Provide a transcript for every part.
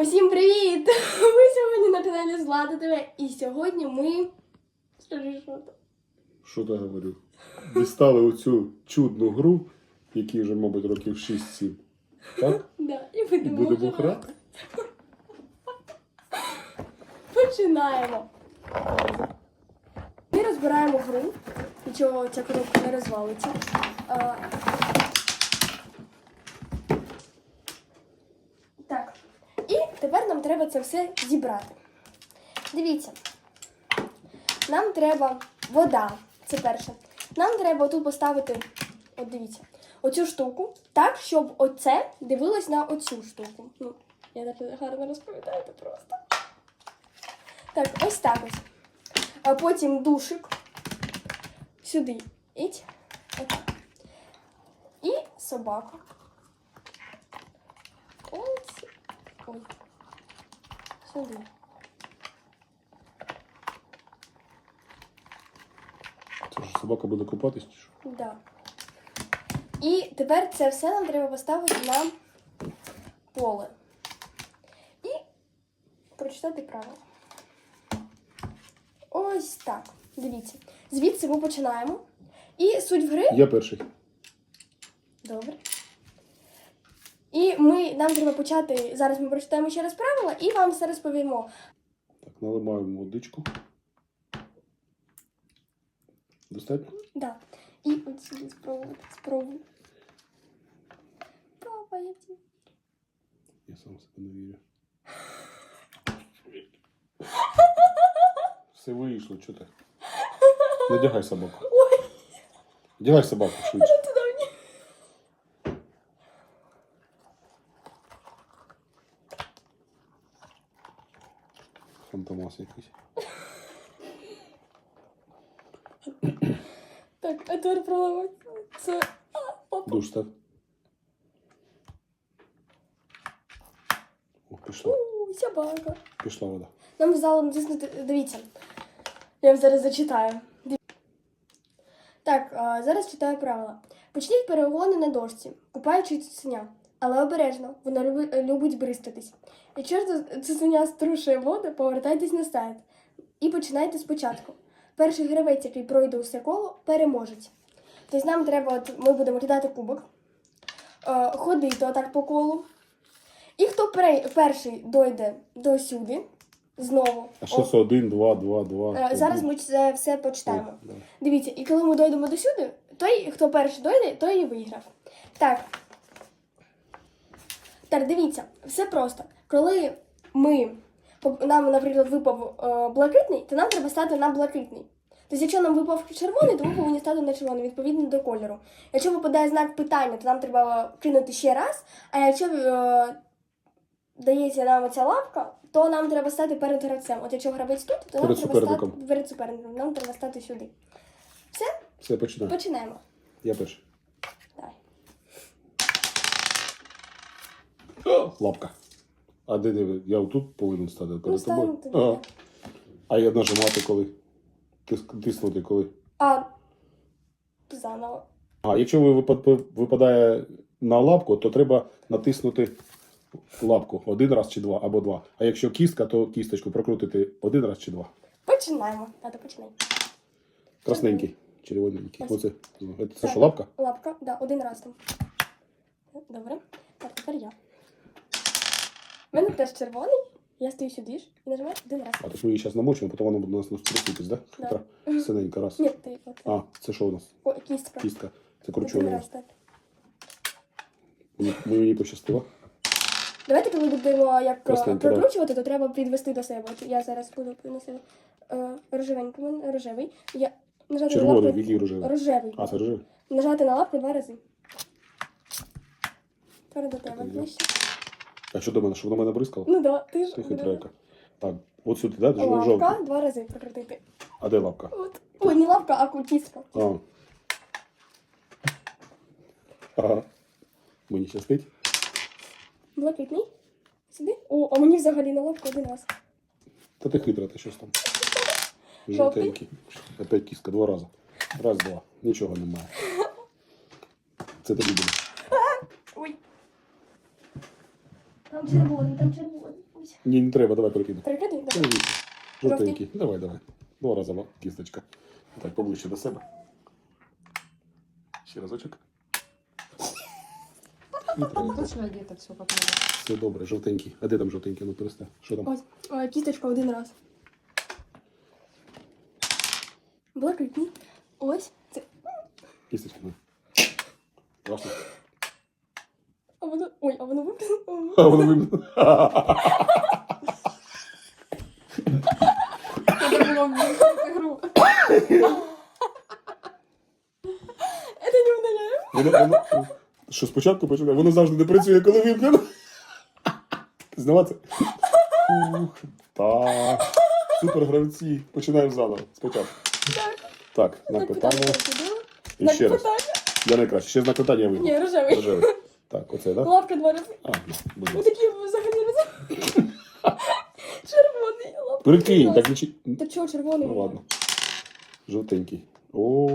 Усім привіт! Ми сьогодні на каналі Злата ТВ. І сьогодні ми. Скажи, що там? Що ти говорю? Дістали оцю чудну гру, якій вже, мабуть, років 6-7. Так? Да, і І будемо, будемо грати. грати. Починаємо. Ми розбираємо гру, нічого ця коробка не розвалиться. А, Так. І тепер треба це все зібрати. Дивіться. Нам треба вода. Це перше. Нам треба тут поставити, от дивіться, оцю штуку, так, щоб оце дивилось на оцю штуку. Ну, я так гарно розповідаю це просто. Так, ось так ось. А потім душик. Сюди. Іть. Отак. І собака. Ось. Ой. Сюди. Це ж собака буде купатись чи що? Да. І тепер це все нам треба поставити на поле. І прочитати правила. Ось так. Дивіться. Звідси ми починаємо. І суть в гри. Я перший. Добре. І ми, нам треба почати. Зараз ми прочитаємо ще раз правила і вам все розповімо. Так, наливаємо водичку. Достатньо? Да. І от сюди спробувати. Спробуй. Папа, я сам себе не вірю. Все вийшло, що ти? Надягай собаку. Ой, Одягай собаку швидше. Фантомас якийсь. Так, а тепер проливати. Це. А, папа. Душ став. О, пішла. У, собака. Пішла вода. Нам зало натиснути. Дивіться. Я вам зараз зачитаю. Див- Так, а, зараз читаю правила. Почніть перегони на дошці, купаючи цуценя. Але обережно, люби- любить бристатись. Якщо ж цуценя струшує воду, повертайтесь на старт. І починайте спочатку. Перший гравець, який пройде усе коло, переможець. Тобто нам треба, от, ми будемо кидати кубок, е, ходити отак по колу. І хто перший дойде до сюди, знову. А що це один, два, два, два. Е, Зараз ми це все почитаємо. Дивіться, і коли ми дойдемо до сюди, той, хто перший дойде, той і виграв. Так. Так, дивіться, все просто. Коли ми, нам, наприклад, випав е, блакитний, то нам треба стати на блакитний. Тобто, якщо нам випав червоний, то ми повинні стати на червоний, відповідно до кольору. Якщо випадає знак питання, то нам треба кинути ще раз. А якщо е, дається нам ця лапка, то нам треба стати перед гравцем. От якщо гравець тут, то нам Перед треба суперником. стати перед суперником. Нам треба стати сюди. Все, починай. Починаємо. Я перший. Лапка. А де диви? Я отут повинен стати перед Ну, тобою. тобі. Ага. А я нажимати коли? Тис- Тиснути коли? А заново. А якщо ви випад- випадає на лапку, то треба натиснути лапку один раз чи два, або два. А якщо кістка, то кісточку прокрутити один раз чи два. Починаємо. Тато, починай. Красненький, червоненький. Ось. Оце. Це що, лапка? Лапка, да, один раз там. Добре. Так, тепер я. У мене теж червоний. Я стою сюди ж і нажимаю один раз. А так ми її зараз намочимо, потім вона буде у нас наструситись, да? Да. Хитра. Синенька раз. Ні, ти от. А, це що у нас? О, кістка. Кістка. Це Один кручена. раз, так. Мені, мені пощастило. Давайте, коли будемо як е, да. прокручувати, то треба підвести до себе. От Я зараз буду себе е, рожевенький, у мене рожевий. Я нажати на Червоний, лапку. який рожевий. Рожевий. А, це рожевий? Нажати на лапку два рази. Тепер до тебе ближче. А що до мене? Щоб на мене бризкало? Ну да, ти ж. Ти хитрайка. Так, от сюди, да? Лапка, Жовтий. два рази прокрутити. А де лапка? От. Ой, не лапка, а кутіска. А. Ага. Мені щастить. Блакитний. Сюди. О, а мені взагалі на лапку один раз. Та ти хитра, ти щось там. Жовтий? Жовтенький. Опять кіска, два рази. Раз, два. Нічого немає. Це тобі буде. Ой. Там червоний, там червоний. Ось. Ні, не треба, давай перекидай. Перекидуй? Та Жовтенький. Давай, давай. Два рази кісточка. Так, поближче до себе. Ще разочок. Не треба. Точно одето все как надо. Все добре, жовтенький. А де там жовтенький? Ну перестав. Що там? Ось. Е, Кісточка один раз. Блакитний. Ось. Це. Кісточка. Ну. Класно. Ой, а воно виписано. А, воно вимно. Надо было в игру. Це не. Воно, воно, що спочатку починає, воно завжди не працює, коли вимкнено. Здаватися. Ух, так. Супер гравці. Починаємо заново. Спочатку. Так, на питання. І ще раз. Я найкраще. Ще знак питання я вийду. Ні, рожевий. Рожевий. Так, оце, так? Лапка два рази. А, ну, будь ласка. такі взагалі рази. Червоний. Лапка. Прикинь, так нічі. Та чого червоний? Ну ладно. Жовтенький. О,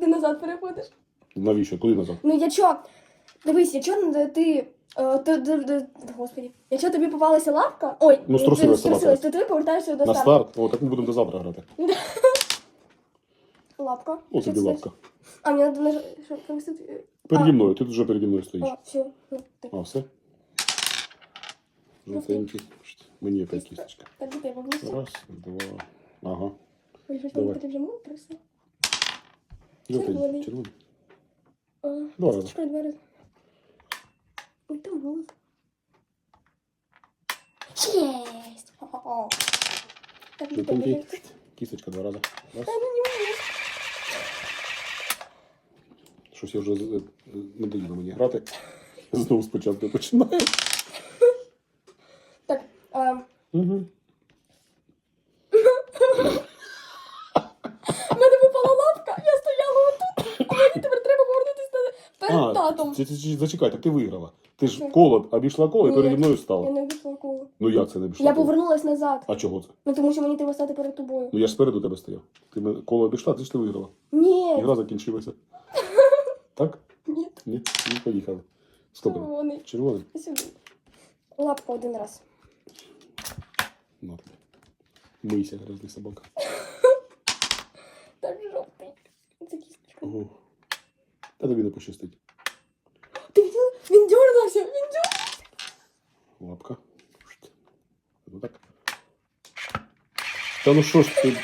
Ти назад переходиш. навіщо? Куди назад? Ну якщо, дивись, якщо не- ти, е, ти, ти, ти- господи, якщо тобі попалася лапка, ой, Ну, ти струсилась, то ти повертаєшся до На старту. старт? О, так ми будемо до завтра грати. Лапка. О, тобі лапка. А, мені треба що. Переді мною, ти тут вже переді мною стоїш. А, все. Ну, А, все? Жовтенький. Мені яка кісточка. Раз, два. Ага. Давай. Жовтенький. Червоний. Два рази. Два рази. Ой, там голос. Тебе Жовтенький. вже. Кісточка два рази. Раз. Та ну не. Щось я вже з- надоїло мені грати. Знову спочатку починаю. Так, а, Угу. в мене випала лапка, я стояла отут, а мені тепер треба повернутися на- перед татом. це- це- це- зачекай, так ти виграла. Ти ж Що? коло обійшла коло і Ні. переді мною Я стала. не обійшла коло. Ну як це не обійшла? Я коло? повернулась назад. А чого це? Ну тому що мені треба стати перед тобою. Ну я ж спереду тебе стояв. Ти мене коло обійшла, ти ж ти виграла. Ні, Ігра закінчилася. Так? ні, Ні? Ну, поїхали. Стоп. червоний. Червоний? Сюди. Лапка один раз. На тобі. Мийся, грязний собака. Так жовтий. Це кісточка. Ого. Та тобі не пощастить. Ти бачила? Він дернувся, він дернувся. Лапка. Ну так. Та ну що ж ти?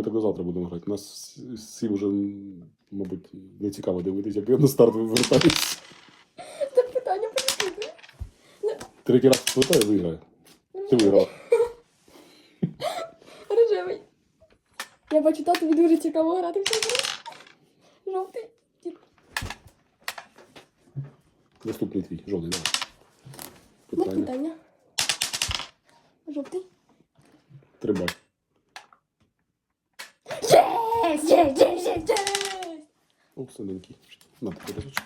Ми так до завтра будемо грати. Нас всім вже, мабуть, не цікаво дивитися, як я на старт вивертаюсь. Так питання перекидує. Третій раз питаю, виграю. Ти виграла. Рожевий. Я бачу, татові дуже цікаво грати в цю гру. Жовтий. Наступний твій, жовтий, давай. Ну, Питання. питання. Жовтий. Трибай. Єс, єс, єс, єс, єс. О, синенький. На тобі разочок.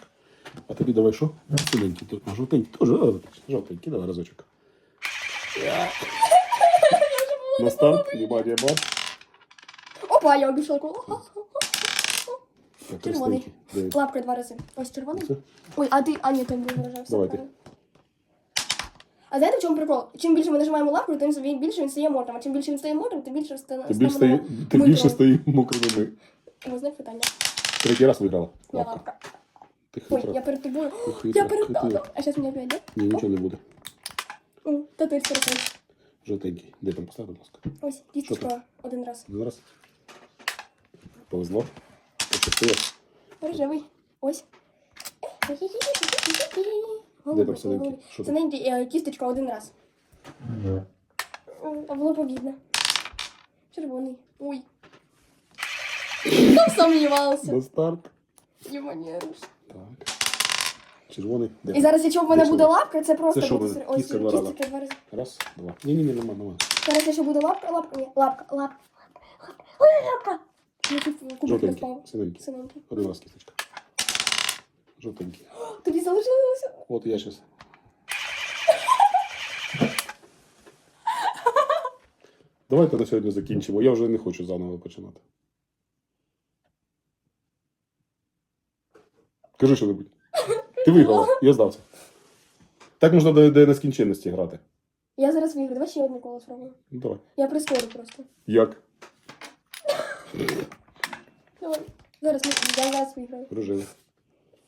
А тобі давай що? Синенький. тут. А жовтенький теж. А, жовтенький, давай разочок. На старт, внимание, бат. Опа, я обійшла коло. Ха, ха, ха. Так, Червоний. красненький. Дивись. Лапкою два рази. Ось червоний. Це? Ой, а ти, а ні, там був виражався. Давай ти. А знаєте, в чому прикол? Чим більше ми нажимаємо лапкою, тим він більше він стає мокрим. А чим більше він стає мокрим, тим більше стане. Ти більше стає, ти більше стає мокрими ми. Ось питання. Третій раз виграла. Я Лапка. лапка. Ти Ой, хитра. я перед тобою. Ти хитра, Я перед хитра. А зараз мені опять, да? Ні, нічого не буде. О, Татусь переходь. Жовтенький. Де там постав, будь ласка. Ось, діточка один раз. Зараз. Повезло. Пощастило. Рожевий. Ось. Де. Що там? Синенький, е, кісточка один раз. М, А було повідно. Червоний. Ой. Там сумнівався. На старт. Юманіруш. Так. Червоний. Де? І зараз, якщо в мене Де буде що? лапка, це просто Це що буде буде? Ось Кістка два рази. кісточка два рази. Раз, два. Ні-ні-ні, нема, нема. Зараз, якщо буде лапка, лапка, ні, лапка, лапка, лапка. Ой, лапка. Я тут кубик не Жовтенький. Синенький. Синенький. Один раз кісточка. Жовтенький. Тобі залишилося? От я сейчас. Давайте на сьогодні закінчимо. Я вже не хочу заново починати. Кажи що-небудь. Ти виграла, я здався. Так можна до, до нескінченності грати. Я зараз виграю. Давай ще одне коло спробую. Ну, давай. Я прискорю просто. Як? Давай. Зараз я зараз виграю. Дружина.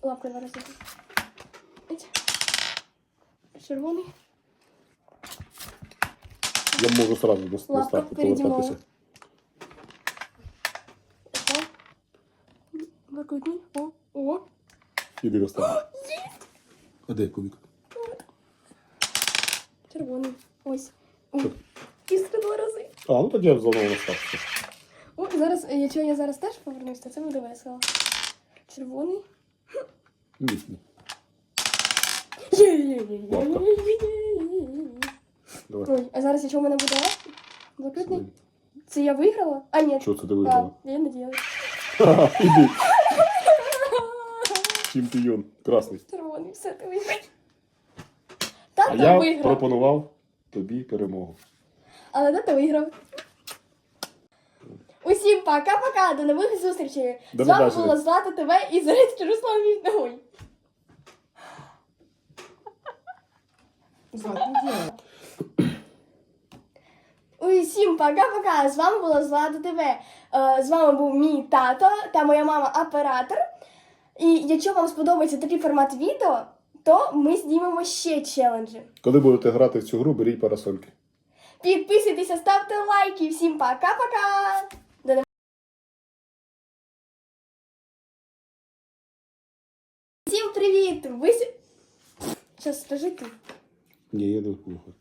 Лапкою іду. Червоний. Я можу сразу до, до Лапка старту переді повертатися. Опа. О, о. Іди до. А де кубик? Червоний. Ось. О. Два рази. А, ну тоді я знову на. О, зараз, е, якщо я зараз теж повернусь, то це буде весело. Червоний. Ой, а зараз якщо в мене буде блакитний, це я виграла? А, ні. Що це ти виграла? я надіялась. Ха-ха, Іди. Чемпіон. Красний. Червоний, все, ти виграв. Тато А я виграв. пропонував тобі перемогу. Але тато виграв. Усім пока-пока, до нових зустрічей. До З вами побачення. була Злата ТВ і Зарецький Руслан Вільновий. Злат, не делай. Усім пока-пока. З вами була Злата ТВ. Е, З вами був мій тато та моя мама оператор. І якщо вам сподобається такий формат відео, то ми знімемо ще челенджі. Коли будете грати в цю гру, беріть парасольки. Підписуйтеся, ставте лайки. Всім пока-пока. До вы... Щас скажи ты. Ні, я не виходжу.